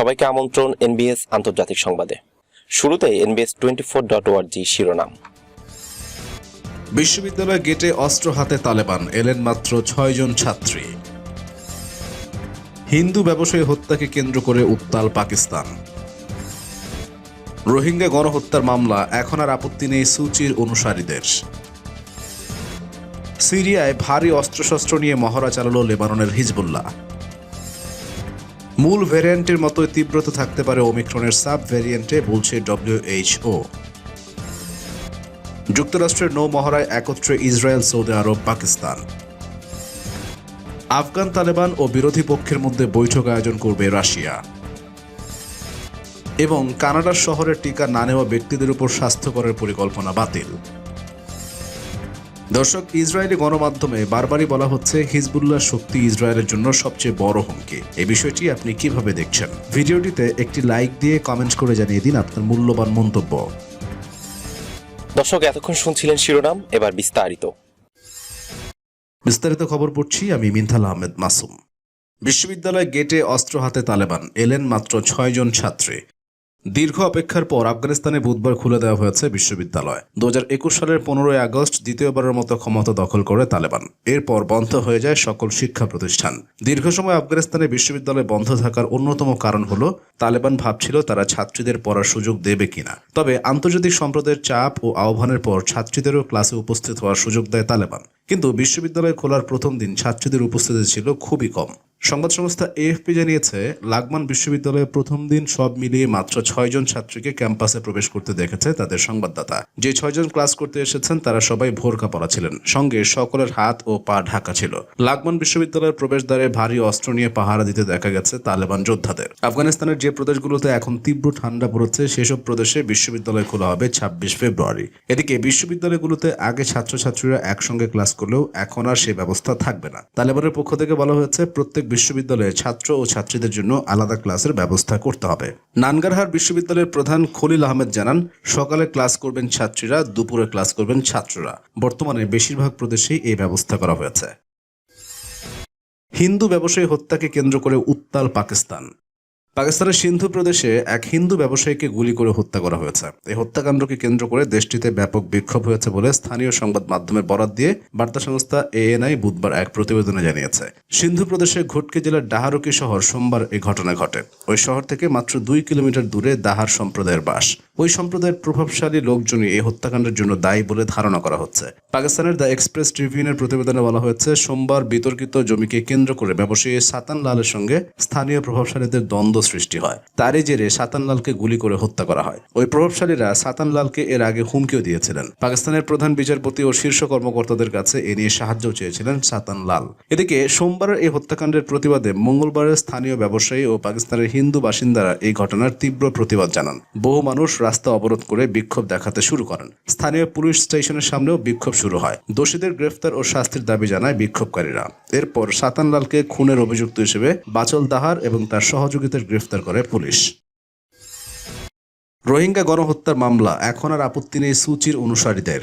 সবাইকে আমন্ত্রণ এনবিএস আন্তর্জাতিক সংবাদে। শুরুতে এনবিএস টোয়েন্টি ফোর ডট শিরোনাম। বিশ্ববিদ্যালয় গেটে অস্ত্র হাতে তালেবান, এলেন মাত্র ছয়জন ছাত্রী। হিন্দু ব্যবসায়ী হত্যাকে কেন্দ্র করে উত্তাল পাকিস্তান। রোহিঙ্গা গণহত্যার মামলা, এখন আর আপত্তি নেই সুচির অনুসারীদের। সিরিয়ায় ভারী অস্ত্রশস্ত্র নিয়ে মহড়া চালালো লেবাননের হিজবুল্লাহ। মূল ভ্যারিয়েন্টের মতোই তীব্রতা থাকতে পারে ওমিক্রনের সাব ভ্যারিয়েন্টে বলছে ডব্লিউএইচও যুক্তরাষ্ট্রের নৌ মহড়ায় একত্রে ইসরায়েল, সৌদি আরব, পাকিস্তান। আফগান তালেবান ও বিরোধী পক্ষের মধ্যে বৈঠক আয়োজন করবে রাশিয়া। এবং কানাডার শহরের টিকা না নেওয়া ব্যক্তিদের উপর স্বাস্থ্যকরের পরিকল্পনা বাতিল। দর্শক ইসরায়েলি গণমাধ্যমে বারবারই বলা হচ্ছে হিজবুল্লাহ শক্তি ইসরায়েলের জন্য সবচেয়ে বড় হুমকি। এই বিষয়টি আপনি কীভাবে দেখছেন? ভিডিওটিতে একটি লাইক দিয়ে কমেন্ট করে জানিয়ে দিন আপনার মূল্যবান মন্তব্য। দর্শক এতক্ষণ শুনছিলেন শিরোনাম এবার বিস্তারিত। বিস্তারিত খবর পড়ছি আমি মিনথাল আহমেদ মাসুম। বিশ্ববিদ্যালয় গেটে অস্ত্র হাতে তালেবান এলেন মাত্র ছয়জন ছাত্রী। দীর্ঘ অপেক্ষার পর আফগানিস্তানে বুধবার খুলে দেওয়া হয়েছে বিশ্ববিদ্যালয়। দু হাজার একুশ সালের পনেরোই আগস্ট দ্বিতীয়বারের মতো ক্ষমতা দখল করে তালেবান। এরপর বন্ধ হয়ে যায় সকল শিক্ষা প্রতিষ্ঠান। দীর্ঘ সময় আফগানিস্তানে বিশ্ববিদ্যালয় বন্ধ থাকার অন্যতম কারণ হল, তালেবান ভাবছিল তারা ছাত্রীদের পড়ার সুযোগ দেবে কিনা। তবে আন্তর্জাতিক সম্প্রদায়ের চাপ ও আহ্বানের পর ছাত্রীদেরও ক্লাসে উপস্থিত হওয়ার সুযোগ দেয় তালেবান। কিন্তু বিশ্ববিদ্যালয় খোলার প্রথম দিন ছাত্রীদের উপস্থিতি ছিল খুবই কম। সংবাদ সংস্থা এএফপি জানিয়েছে লাগমান বিশ্ববিদ্যালয়ে প্রথম দিন সব মিলিয়ে মাত্র ছয়জন ছাত্রীকে ক্যাম্পাসে প্রবেশ করতে দেখেছে তাদের সংবাদদাতা। যে ছয়জন ক্লাস করতে এসেছেন, তারা সবাই ভোরকা পরা ছিলেন। সঙ্গে সকলের হাত ও পা ঢাকা ছিল। লাগমান বিশ্ববিদ্যালয়ের প্রবেশদ্বারে ভারী অস্ত্র নিয়ে পাহারা দিতে দেখা গেছে তালেবান যোদ্ধাদের। আফগানিস্তানের যে প্রদেশগুলোতে এখন তীব্র ঠান্ডা পড়েছে, সেসব প্রদেশে বিশ্ববিদ্যালয় খোলা হবে ছাব্বিশ ফেব্রুয়ারি। এদিকে বিশ্ববিদ্যালয়গুলোতে আগে ছাত্রছাত্রীরা একসঙ্গে ক্লাস করলেও এখন আর সে ব্যবস্থা থাকবে না। তালেবানের পক্ষ থেকে বলা হয়েছে, প্রত্যেক বিশ্ববিদ্যালয়ে ছাত্র ও ছাত্রীদের জন্য আলাদা ক্লাসের ব্যবস্থা করতে হবে। নানগারহার বিশ্ববিদ্যালয়ের প্রধান খলিল আহমেদ জানান, সকালে ক্লাস করবেন ছাত্রীরা, দুপুরে ক্লাস করবেন ছাত্ররা। বর্তমানে বেশিরভাগ প্রদেশেই এই ব্যবস্থা করা হয়েছে। হিন্দু ব্যবসায়ী হত্যাকে কেন্দ্র করে উত্তাল পাকিস্তান। পাকিস্তানের সিন্ধু প্রদেশে এক হিন্দু ব্যবসায়ীকে গুলি করে হত্যা করা হয়েছে। এই হত্যাকাণ্ডকে কেন্দ্র করে দেশটিতে ব্যাপক বিক্ষোভ হয়েছে বলে স্থানীয় সংবাদ মাধ্যমের বরাত দিয়ে বার্তা সংস্থা এএনআই বুধবার এক প্রতিবেদনে জানিয়েছে। সিন্ধু প্রদেশের ঘটকে জেলার ডাহারুকি শহর সোমবার এই ঘটনা ঘটে। ওই শহর থেকে মাত্র দুই কিলোমিটার দূরে দাহার সম্প্রদায়ের বাস। ওই সম্প্রদায়ের প্রভাবশালী লোকজনই এই হত্যাকাণ্ডের জন্য দায়ী বলে ধারণা করা হচ্ছে। পাকিস্তানের দ্য এক্সপ্রেস ট্রিবিউনের প্রতিবেদনে বলা হয়েছে, সোমবার বিতর্কিত জমিকে কেন্দ্র করে ব্যবসায়ী সাতান লালের সঙ্গে স্থানীয় প্রভাবশালীদের দ্বন্দ্ব সৃষ্টি হয়। তারই জেরে সাতান লালকে গুলি করে হত্যা করা হয়। ওই প্রভাবশালীরা সাতান লালকে এর আগে হুমকিও দিয়েছিলেন। পাকিস্তানের প্রধান বিচারপতি ও শীর্ষ কর্মকর্তাদের কাছে এ নিয়ে সাহায্য চেয়েছিলেন সাতান লাল। এদিকে সোমবারের এই হত্যাকাণ্ডের প্রতিবাদে মঙ্গলবারের স্থানীয় ব্যবসায়ী ও পাকিস্তানের হিন্দু বাসিন্দারা এই ঘটনার তীব্র প্রতিবাদ জানান। বহু মানুষ রাস্তা অবরোধ করে বিক্ষোভ দেখাতে শুরু করেন। স্থানীয় পুলিশ স্টেশনের সামনেও বিক্ষোভ শুরু হয়। দোষীদের গ্রেফতার ও শাস্তির দাবি জানায় বিক্ষোভকারীরা। এরপর সাতান লালকে খুনের অভিযুক্ত হিসেবে বাচল দাহার এবং তার সহযোগীদের গ্রেফতার করে পুলিশ। রোহিঙ্গা গণহত্যার মামলা, এখন আর আপত্তি নেই সুচির অনুসারীদের।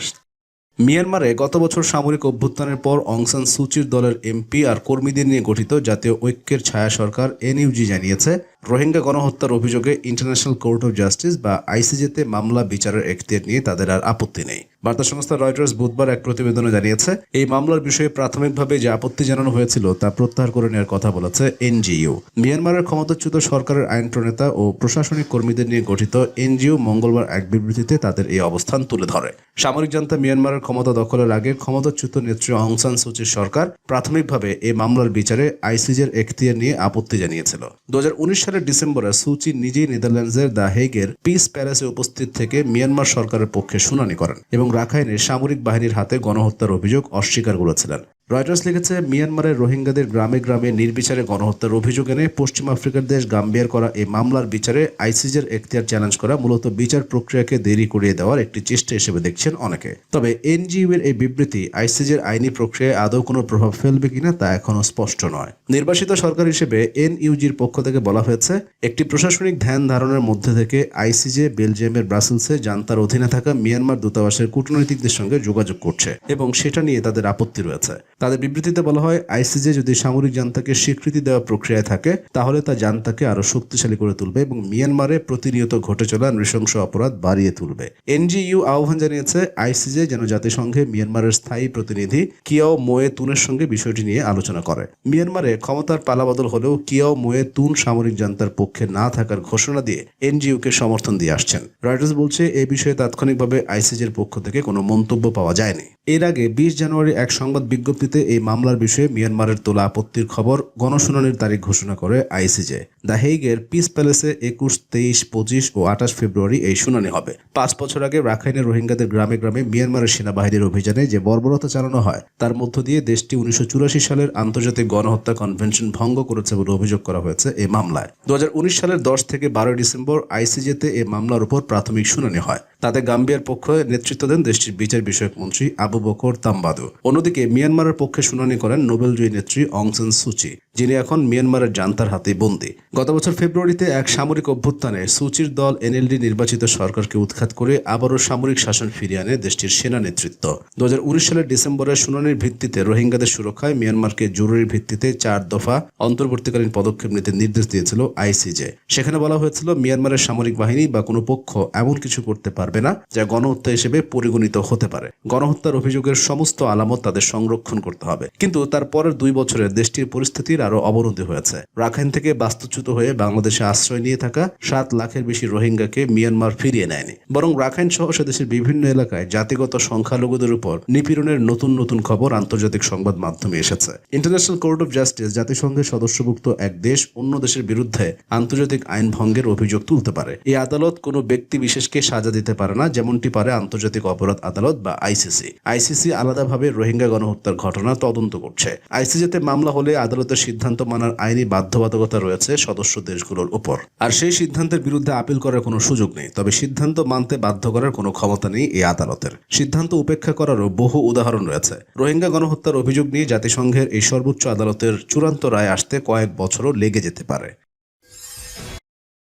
মিয়ানমারে গত বছর সামরিক অভ্যুত্থানের পর অংসান সুচির দলের এমপি আর কর্মীদের নিয়ে গঠিত জাতীয় ঐক্যের ছায়া সরকার এনইউজি জানিয়েছে রোহিঙ্গা গণহত্যার অভিযোগে ইন্টারন্যাশনাল কোর্ট অফ জাস্টিস বা আইসিজেতে মামলা বিচারের এখতিয়ার নিয়ে তাদের আর আপত্তি নেই। বার্তা সংস্থা রয়টার্স বুধবার এক প্রতিবেদনে জানিয়েছে, এই মামলার বিষয়ে প্রাথমিকভাবে যে আপত্তি জানানো হয়েছিল তা প্রত্যাহার করে নেওয়ার কথা বলেছে এনজিও মিয়ানমারের ক্ষমতাচ্যুত সরকারের আইন প্রণেতা ও প্রশাসনিক কর্মীদের নিয়ে গঠিত এনজিও মঙ্গলবার এক বিবৃতিতে তাদের এই অবস্থান তুলে ধরে। সামরিক জান্তা মিয়ানমারের ক্ষমতা দখলের আগে ক্ষমতাচ্যুত নেত্রী অংসান সুচির সরকার প্রাথমিকভাবে এই মামলার বিচারে আইসিজের এখতিয়ার নিয়ে আপত্তি জানিয়েছিল। দু হাজার উনিশ সালের ডিসেম্বরে সুচি নিজেই নেদারল্যান্ডসের দ্য হেগের পিস প্যালেসে উপস্থিত থেকে মিয়ানমার সরকারের পক্ষে শুনানি করেন এবং রাখাইনে সামরিক বাহিনীর হাতে গণহত্যার অভিযোগ অস্বীকার করেছিলেন। রয়টার্স লিখেছে, মিয়ানমারের রোহিঙ্গাদের গ্রামে গ্রামে নির্বিচারে গণহত্যার অভিযোগ এনে পশ্চিম আফ্রিকার দেশ গাম্বিয়ার করা এই মামলার বিচারে আইসিজের এখতিয়ার চ্যালেঞ্জ করা মূলত বিচার প্রক্রিয়াকে দেরি করিয়ে দেওয়ার একটি চেষ্টা হিসেবে দেখছেন অনেকে। তবে এনজিও এর এই বিবৃতি আইসিজের আইনি প্রক্রিয়ায় আদৌ কোনো প্রভাব ফেলবে কিনা তা এখনও স্পষ্ট নয়। নির্বাসিত সরকার হিসেবে এনইউজির পক্ষ থেকে বলা হয়েছে, একটি প্রশাসনিক ধ্যান ধারণের মধ্যে থেকে আইসিজে, বেলজিয়ামের ব্রাসেলসে জান্তার অধীনে থাকা মিয়ানমার দূতাবাসের কূটনৈতিকদের সঙ্গে যোগাযোগ করছে এবং সেটা নিয়ে তাদের আপত্তি রয়েছে। তাদের বিবৃতিতে বলা হয়, আইসিজে যদি সামরিক জান্তাকে স্বীকৃতি দেওয়া প্রক্রিয়ায় থাকে, তাহলে তা জান্তাকে আরও শক্তিশালী করে তুলবে এবং মিয়ানমারে প্রতিনিয়ত ঘটে চলা নৃশংস অপরাধ বাড়িয়ে তুলবে। এনজিইউ আহ্বান জানিয়েছে, আইসিজে যেন জাতিসংঘে মিয়ানমারের স্থায়ী প্রতিনিধি কিয়াও মোয়ে তুনের সঙ্গে বিষয়টি নিয়ে আলোচনা করে। মিয়ানমারে ক্ষমতার পালাবদল হলেও কিয়াও মোয়ে তুন সামরিক জান্তার পক্ষে না থাকার ঘোষণা দিয়ে এনজিইউকে সমর্থন দিয়ে আসছেন। রয়টার্স বলছে, এ বিষয়ে তাৎক্ষণিকভাবে আইসিজের পক্ষ থেকে কোনো মন্তব্য পাওয়া যায়নি। এর আগে বিশ জানুয়ারি এক সংবাদ বিজ্ঞপ্তিতে এই মামলার বিষয়ে মিয়ানমারের তোলা আপত্তির খবর গণশুনানির তারিখ ঘোষণা করে আইসিজে দ্য হেইগের পিস প্যালেসে একুশ, তেইশ, পঁচিশ ও আঠাশ ফেব্রুয়ারি এই শুনানি হবে। পাঁচ বছর আগে রাখাইনের রোহিঙ্গাদের গ্রামে গ্রামে মিয়ানমারের সেনাবাহিনীর অভিযানে যে বর্বরতা চালানো হয়, তার মধ্য দিয়ে দেশটি উনিশশো চুরাশি সালের আন্তর্জাতিক গণহত্যা কনভেনশন ভঙ্গ করেছে বলে অভিযোগ করা হয়েছে এই মামলায়। দু হাজার উনিশ সালের দশ থেকে বারোই ডিসেম্বর আইসিজেতে এই মামলার উপর প্রাথমিক শুনানি হয়। তাতে গাম্বিয়ার পক্ষে নেতৃত্ব দেন দেশটির বিচার বিষয়ক মন্ত্রী আবু বকর তাম্বাদু। অন্যদিকে মিয়ানমারের পক্ষে শুনানি করেন নোবেল নোবেলজয়ী নেত্রী অংসেন সুচি যিনি এখন মিয়ানমারের জান্তার হাতে বন্দী। গত বছর ফেব্রুয়ারিতে এক সামরিক অভ্যুত্থানে সুচির দল এনএলডি নির্বাচিত সরকারকে উৎখাত করে আবারও সামরিক শাসন ফিরিয়ে আনে দেশটির সেনা নেতৃত্ব। দুহাজার উনিশ সালের ডিসেম্বরে শুনানির ভিত্তিতে রোহিঙ্গাদের সুরক্ষায় মিয়ানমারকে জরুরি ভিত্তিতে চার দফা অন্তর্বর্তীকালীন পদক্ষেপ নিতে নির্দেশ দিয়েছিল আইসিজে। সেখানে বলা হয়েছিল, মিয়ানমারের সামরিক বাহিনী বা কোনো পক্ষ এমন কিছু করতে পারবে না, যা গণহত্যা হিসেবে পরিগণিত হতে পারে। গণহত্যার অভিযোগের সমস্ত আলামত তাদের সংরক্ষণ করতে হবে। কিন্তু তার পরের দুই বছরে দেশটির পরিস্থিতির আরও অবনতি হয়েছে। রাখাইন থেকে বাস্তুচ্যুত হয়ে বাংলাদেশে আশ্রয় নিয়ে থাকা সাত লাখের বেশি রোহিঙ্গাকে মিয়ানমার ফিরিয়ে নেয়নি। বরং রাখাইন সহ সে দেশের বিভিন্ন এলাকায় জাতিগত সংখ্যালঘুদের উপর নিপীড়নের নতুন নতুন খবর আন্তর্জাতিক সংবাদ মাধ্যমে এসেছে। ইন্টারন্যাশনাল কোর্ট অফ জাস্টিস জাতিসংঘের সদস্যভুক্ত এক দেশ অন্য দেশের বিরুদ্ধে আন্তর্জাতিক আইন ভঙ্গের অভিযোগ তুলতে পারে। এই আদালত কোনো ব্যক্তি বিশেষকে সাজা দিতে পারে না, যেমনটি পারে আন্তর্জাতিক অপরাধ আদালত বা আইসিসি। আইসিসি আলাদাভাবে রোহিঙ্গা গণহত্যার ঘটনা তদন্ত করছে। আইসিজিতে মামলা হলে আদালতের সিদ্ধান্ত মানার আইনি বাধ্যবাধকতা রয়েছে সদস্য দেশগুলোর উপর। আর সেই সিদ্ধান্তের বিরুদ্ধে আপিল করার কোনো সুযোগ নেই, তবে সিদ্ধান্ত মানতে বাধ্য করার কোনো ক্ষমতা নেই এই আদালতের। সিদ্ধান্ত উপেক্ষা করারও বহু উদাহরণ রয়েছে। রোহিঙ্গা গণহত্যার অভিযোগ নিয়ে জাতিসংঘের এই সর্বোচ্চ আদালতের চূড়ান্ত রায় আসতে কয়েক বছরও লেগে যেতে পারে।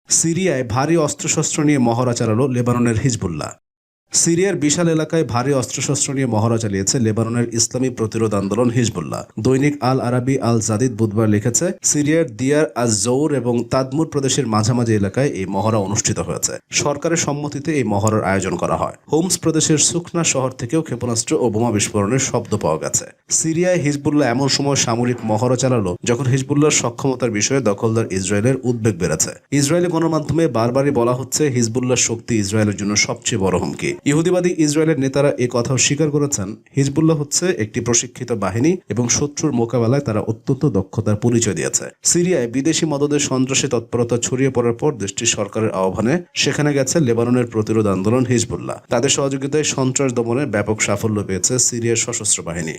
সিরিয়ায় ভারী অস্ত্রশস্ত্র নিয়ে মহড়া চালালো লেবাননের হিজবুল্লাহ। সিরিয়ার বিশাল এলাকায় ভারী অস্ত্রশস্ত্র নিয়ে মহড়া চালিয়েছে লেবাননের ইসলামী প্রতিরোধ আন্দোলন হিজবুল্লাহ। দৈনিক আল আরাবি আল জাদিদ বুধবার লিখেছে, সিরিয়ার দিয়ার আজ জৌর এবং তাদমুর প্রদেশের মাঝামাঝি এলাকায় এই মহড়া অনুষ্ঠিত হয়েছে। সরকারের সম্মতিতে এই মহড়ার আয়োজন করা হয়। হোমস প্রদেশের সুখনা শহর থেকেও ক্ষেপণাস্ত্র ও বোমা বিস্ফোরণের শব্দ পাওয়া গেছে। সিরিয়ায় হিজবুল্লাহ এমন সময় সামরিক মহড়া চালালো যখন হিজবুল্লাহর সক্ষমতার বিষয়ে দখলদার ইসরায়েলের উদ্বেগ বেড়েছে। ইসরায়েলি গণমাধ্যমে বারবারই বলা হচ্ছে হিজবুল্লাহর শক্তি ইসরায়েলের জন্য সবচেয়ে বড় হুমকি। ইহুদিবাদী ইসরায়েলের নেতারা এ কথাও স্বীকার করেছেন, হিজবুল্লাহ হচ্ছে একটি প্রশিক্ষিত বাহিনী এবং শত্রুর মোকাবেলায় তারা অত্যন্ত দক্ষতার পরিচয় দিয়েছে। সিরিয়ায় বিদেশি মদদের সন্ত্রাসী তৎপরতা ছড়িয়ে পড়ার পর দেশটির সরকারের আহ্বানে সেখানে গেছে লেবাননের প্রতিরোধ আন্দোলন হিজবুল্লাহ। তাদের সহযোগিতায় সন্ত্রাস দমনে ব্যাপক সাফল্য পেয়েছে সিরিয়ার সশস্ত্র বাহিনী।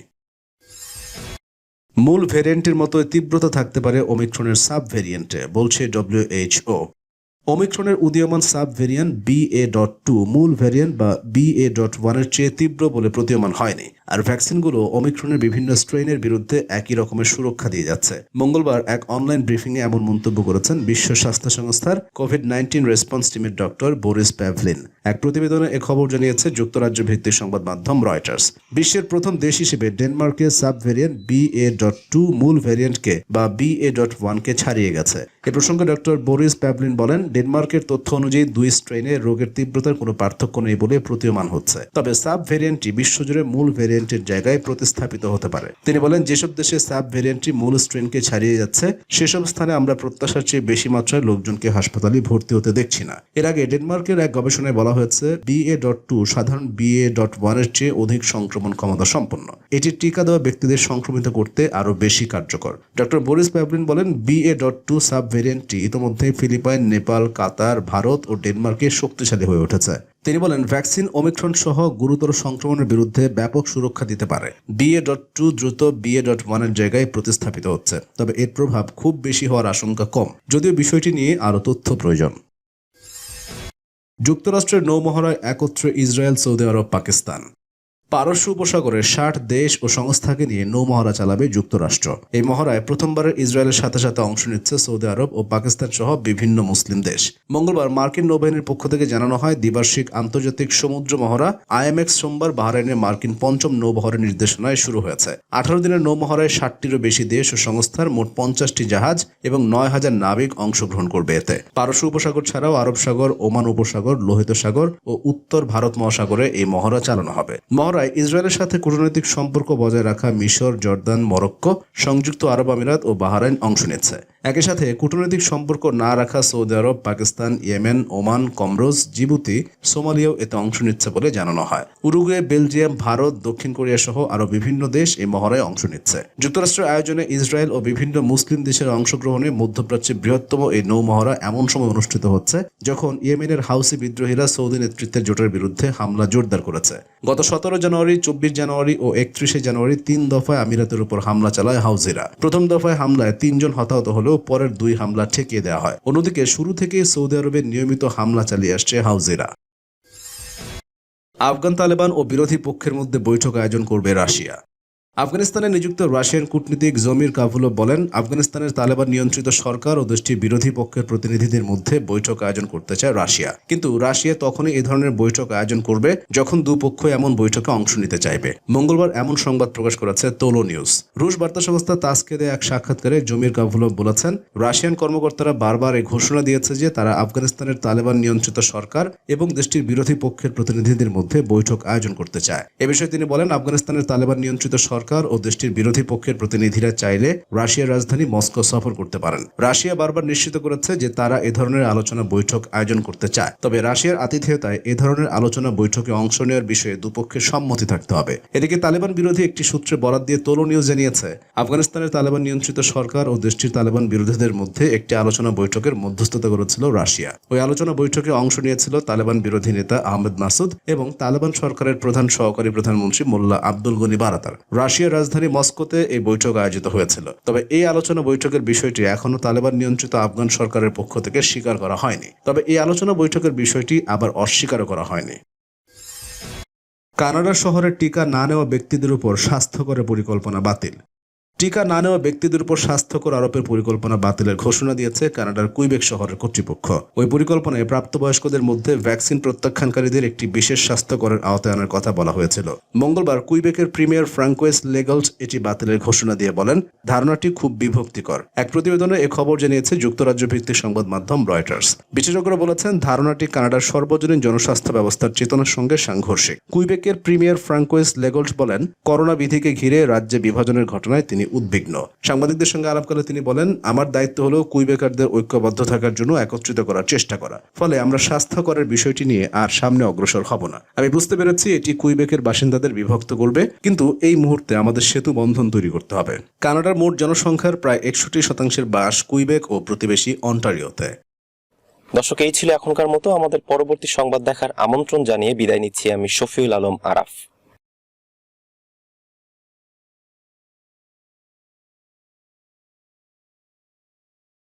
মূল ভেরিয়েন্টের মতো তীব্রতা থাকতে পারে ওমিক্রনের সাব ভেরিয়েন্টে বলছে ডব্লিউএইচও ওমিক্রনের উদীয়মান sub variant B A dot two মূল ভ্যারিয়েন্ট বা বি এ ডট ওয়ানের চেয়ে তীব্র বলে প্রতীয়মান হয়নি। আর ভ্যাকসিনগুলো ওমিক্রনের বিভিন্ন স্ট্রেনের বিরুদ্ধে একই রকমের সুরক্ষা দিয়ে যাচ্ছে। মঙ্গলবার এক অনলাইন ব্রিফিংয়ে এমন মন্তব্য করেছেন বিশ্ব স্বাস্থ্য সংস্থার কোভিড নাইন্টিন রেসপন্স টিমের ডক্টর বোরিস প্যাভলিন। এক প্রতিবেদনে এ খবর জানিয়েছে যুক্তরাজ্য ভিত্তিক সংবাদ মাধ্যম রয়টার্স। বিশ্বের প্রথম দেশ হিসেবে ডেনমার্কের sub variant B A dot two মূল ভ্যারিয়েন্টকে বা বি এ ডট ওয়ানকে ছাড়িয়ে গেছে। এ প্রসঙ্গে ডক্টর বোরিস প্যাভলিন বলেন, ডেনমার্কের তথ্য অনুযায়ী দুই স্ট্রেনে রোগের তীব্রতার কোনো পার্থক্য নেই বলে প্রতীয়মান হচ্ছে। তবে সাব ভ্যারিয়েন্টটি বিশ্বজুড়ে মূল ভ্যারিয়েন্টের জায়গায় প্রতিস্থাপিত হতে পারে। তিনি বলেন, যেসব দেশে সাব ভ্যারিয়েন্টটি মূল স্ট্রেনকে ছাড়িয়ে যাচ্ছে, সেসব স্থানে আমরা প্রত্যাশার চেয়ে বেশি মাত্রায় লোকজনকে হাসপাতালে ভর্তি হতে দেখছি না। এর আগে ডেনমার্কের এক গবেষণায় বলা হয়েছে বিএ ডট টু সাধারণ বিএ ডট ওয়ানের চেয়ে অধিক সংক্রমণ ক্ষমতা সম্পন্ন। এটি টিকা দেওয়া ব্যক্তিদের সংক্রমিত করতে আরও বেশি কার্যকর। ডক্টর বরিস প্যাভলিন বলেন বিএ ডট টু সাব ভ্যারিয়েন্টটি ইতিমধ্যে ফিলিপাইন, নেপাল, কাতার, ভারত ও ডেনমার্কে শক্তিশালী হয়ে উঠেছে। তিনি বলেন, ভ্যাকসিন ওমিক্রন সহ গুরুতর সংক্রমণের বিরুদ্ধে ব্যাপক সুরক্ষা দিতে পারে। বিএ ডট টু দ্রুত বিএ ডট ওয়ানের জায়গায় প্রতিস্থাপিত হচ্ছে, তবে এর প্রভাব খুব বেশি হওয়ার আশঙ্কা কম। যদিও বিষয়টি নিয়ে আরও তথ্য প্রয়োজন। যুক্তরাষ্ট্রের নৌমহড়ায় একত্রে ইসরায়েল সৌদি আরব পাকিস্তান। পারস্য উপসাগরে ষাট দেশ ও সংস্থাকে নিয়ে নৌ মহড়া চালাবে যুক্তরাষ্ট্র। এই মহড়ায় প্রথমবারের ইসরায়েলের সাথে সাথে অংশ নিচ্ছে সৌদি আরব ও পাকিস্তান সহ বিভিন্ন মুসলিম দেশ। মঙ্গলবার মার্কিন নৌবাহিনীর পক্ষ থেকে জানানো হয়, দ্বিবার্ষিক আন্তর্জাতিক সমুদ্র মহড়া আইএমএক্স সোমবার বাহরাইনে মার্কিন পঞ্চম নৌবহরের নির্দেশনায় শুরু হয়েছে। আঠারো দিনের নৌমহড়ায় ষাটটিরও বেশি দেশ ও সংস্থার মোট পঞ্চাশটি জাহাজ এবং নয় হাজার নাবিক অংশগ্রহণ করবে এতে। পারস্য উপসাগর ছাড়াও আরব সাগর, ওমান উপসাগর, লোহিত সাগর ও উত্তর ভারত মহাসাগরে এই মহড়া চালানো হবে। মহড়ায় ইসরায়েলের সাথে কূটনৈতিক সম্পর্ক বজায় রাখা মিশর, জর্দান, মরক্কো, সংযুক্ত আরব আমিরাত ও বাহারাইন অংশ নিচ্ছে। একই সাথে কূটনৈতিক সম্পর্ক না রাখা সৌদি আরব, Pakistan, Yemen, Oman, Comoros, Djibouti, সোমালিয়াও এতে অংশ নিচ্ছে বলে জানানো হয়। উরুগুয়ে, বেলজিয়াম, ভারত, দক্ষিণ কোরিয়া সহ আরও বিভিন্ন দেশ এই মহড়ায় অংশ নিচ্ছে। যুক্তরাষ্ট্রের আয়োজনে ইসরায়েল ও বিভিন্ন মুসলিম দেশের অংশগ্রহণে মধ্যপ্রাচ্যের বৃহত্তম এই নৌ মহড়া এমন সময় অনুষ্ঠিত হচ্ছে, যখন ইয়েমেনের হাউসি বিদ্রোহীরা সৌদি নেতৃত্বের জোটের বিরুদ্ধে হামলা জোরদার করেছে। গত সতেরো জানুয়ারি, চব্বিশ জানুয়ারি ও একত্রিশে জানুয়ারি তিন দফায় আমিরাতের উপর হামলা চালায় হাউজিরা। প্রথম দফায় হামলায় তিনজন হতাহত হলেও পরের দুই হামলা ঠেকিয়ে দেওয়া হয়। অন্যদিকে শুরু থেকে সৌদি আরবে নিয়মিত হামলা চালিয়ে আসছে হাউজিরা। আফগান তালেবান ও বিরোধী পক্ষের মধ্যে বৈঠক আয়োজন করবে রাশিয়া। আফগানিস্তানে নিযুক্ত রাশিয়ান কূটনীতিক জমির কাভুলভ বলেন, আফগানিস্তানের তালেবান নিয়ন্ত্রিত সরকার ও দেশটির বিরোধী পক্ষের প্রতিনিধিদের মধ্যে বৈঠক আয়োজন করতে চায় রাশিয়া। কিন্তু রাশিয়া তখনই এই ধরনের বৈঠক আয়োজন করবে যখন দুপক্ষ এমন বৈঠকে অংশ নিতে চাইবে। মঙ্গলবার এমন সংবাদ প্রকাশ করেছে তোলো নিউজ। রুশ বার্তা সংস্থা তাসকে দেয়া এক সাক্ষাৎকারে জমির কাভুলভ বলেছেন, রাশিয়ান কর্মকর্তারা বারবার এই ঘোষণা দিয়েছে যে তারা আফগানিস্তানের তালেবান নিয়ন্ত্রিত সরকার এবং দেশটির বিরোধী পক্ষের প্রতিনিধিদের মধ্যে বৈঠক আয়োজন করতে চায়। এ বিষয়ে তিনি বলেন, আফগানিস্তানের তালেবান নিয়ন্ত্রিত সরকার ও দেশটির বিরোধী পক্ষের প্রতিনিধিরা চাইলে রাশিয়ার রাজধানী মস্কো সফর করতে পারেন। রাশিয়া বারবার নিশ্চিত করেছে যে তারা এ ধরনের আলোচনা বৈঠক আয়োজন করতে চায়। তবে রাশিয়ার আতিথেয়তায় এ ধরনের আলোচনা বৈঠকে অংশ নেওয়ার বিষয়ে দুপক্ষের সম্মতি থাকতে হবে। এদিকে তালেবান বিরোধী একটি সূত্রে বরাদ দিয়ে তোলো নিউজ জানিয়েছে, আফগানিস্তানের তালেবান নিয়ন্ত্রিত সরকার ও দেশটির তালেবান বিরোধীদের মধ্যে একটি আলোচনা বৈঠকের মধ্যস্থতা করেছিল রাশিয়া। ওই আলোচনা বৈঠকে অংশ নিয়েছিল তালেবান বিরোধী নেতা আহমেদ মাসুদ এবং তালেবান সরকারের প্রধান সহকারী প্রধানমন্ত্রী মোল্লা আব্দুল গনি বারাতার। রাশিয়ার রাজধানী মস্কোতে এই বৈঠক আয়োজিত হয়েছিল। তবে এই আলোচনা বৈঠকের বিষয়টি এখনও তালেবান নিয়ন্ত্রিত আফগান সরকারের পক্ষ থেকে স্বীকার করা হয়নি। তবে এই আলোচনা বৈঠকের বিষয়টি আবার অস্বীকারও করা হয়নি। কানাডা শহরে টিকা না নেওয়া ব্যক্তিদের উপর স্বাস্থ্যকর পরিকল্পনা বাতিল। টিকা না নেওয়া ব্যক্তিদের উপর স্বাস্থ্যকর আরোপের পরিকল্পনা বাতিলের ঘোষণা দিয়েছে কানাডার কুইবেক শহরের কর্তৃপক্ষ। ওই পরিকল্পনায় প্রাপ্তবয়স্কদের মধ্যে ভ্যাকসিন প্রত্যাখ্যানকারীদের একটি বিশেষ স্বাস্থ্যকরের আওতায় আনার কথা বলা হয়েছিল। মঙ্গলবার কুইবেকের প্রিমিয়ার ফ্রাঙ্কোয়েস লেগলস এটি বাতিলের ঘোষণা দিয়ে বলেন, ধারণাটি খুব বিভক্তিকর। এক প্রতিবেদনে এ খবর জানিয়েছে যুক্তরাজ্য ভিত্তিক সংবাদ মাধ্যম রয়টার্স। বিশেষজ্ঞরা বলেছেন, ধারণাটি কানাডার সর্বজনীন জনস্বাস্থ্য ব্যবস্থার চেতনার সঙ্গে সাংঘর্ষিক। কুইবেকের প্রিমিয়ার ফ্রাঙ্কোয়েস লেগলস বলেন, করোনা বিধিকে ঘিরে রাজ্যে বিভাজনের ঘটনায় তিনি উদ্বিগ্ন। সাংবাদিকদের সঙ্গে আলাপকালে তিনি বলেন, আমার দায়িত্ব হলো কুইবেকারদের ঐক্যবদ্ধ থাকার জন্য একত্রিত করার চেষ্টা করা। ফলে আমরা স্বাস্থ্যকরের বিষয়টি নিয়ে আর সামনে অগ্রসর হব না। আমি বুঝতে পেরেছি এটি কুইবেকের বাসিন্দাদের বিভক্ত করবে, কিন্তু এই মুহূর্তে আমাদের সেতু বন্ধন তৈরি করতে হবে। কানাডার মোট জনসংখ্যার প্রায় একষট্টি শতাংশের বাস কুইবেক ও প্রতিবেশী অন্টারিওতে। দর্শক, এই ছিল এখনকার মতো। আমাদের পরবর্তী সংবাদ দেখার আমন্ত্রণ জানিয়ে বিদায় নিচ্ছি আমি শফিউল আলম আরাফ।